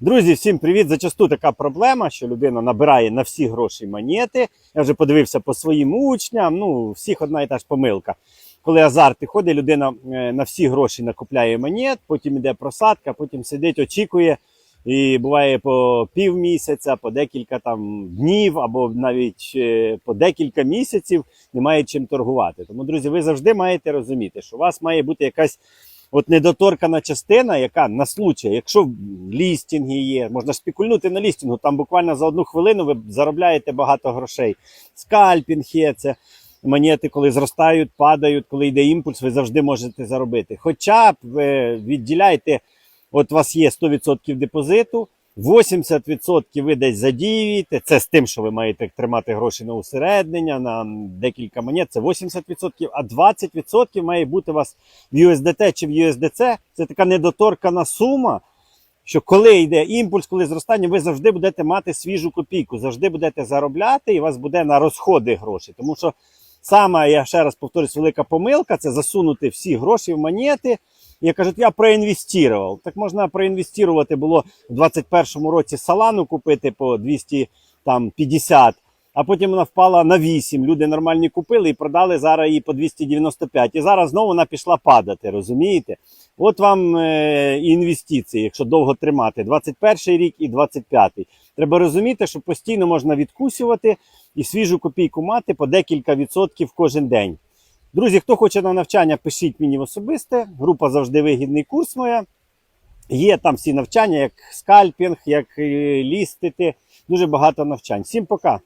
Друзі, всім привіт! Зачасту така проблема, що людина набирає на всі гроші монети. Я вже подивився по своїм учням. Ну, всіх одна і та ж помилка. Коли азарт ходить, людина е, на всі гроші накупляє монет, потім йде просадка, потім сидить, очікує. І буває по півмісяця, по декілька там днів, або навіть е, по декілька місяців немає чим торгувати. Тому, друзі, ви завжди маєте розуміти, що у вас має бути якась от недоторкана частина, яка на случай, якщо лістінги є, можна ж спекульнути на лістінгу, там буквально за одну хвилину ви заробляєте багато грошей. Скальпінг є це. Монети, коли зростають, падають, коли йде імпульс, ви завжди можете заробити. Хоча б ви відділяйте, от у вас є 100% депозиту, 80% ви десь задіюєте. Це з тим, що ви маєте тримати гроші на усереднення, на декілька монет, це 80%, а 20% має бути у вас в USDT чи в USDC. Це така недоторкана сума. Що коли йде імпульс, коли зростання, ви завжди будете мати свіжу копійку, завжди будете заробляти, і у вас буде на розходи гроші. Тому що сама, я ще раз повторюсь, велика помилка це засунути всі гроші в монети. І кажуть, я проінвестував. Так можна проінвестувати було в 2021 році салану купити по 250, а потім вона впала на 8. Люди нормальні купили і продали зараз її по 295. І зараз знову вона пішла падати, розумієте? От вам е, і інвестиції, якщо довго тримати, 21 рік і 25. Треба розуміти, що постійно можна відкусювати і свіжу копійку мати по декілька відсотків кожен день. Друзі, хто хоче на навчання, пишіть мені в особисте. Група завжди вигідний курс моя. Є там всі навчання, як скальпінг, як е, лістити. Дуже багато навчань. Всім пока!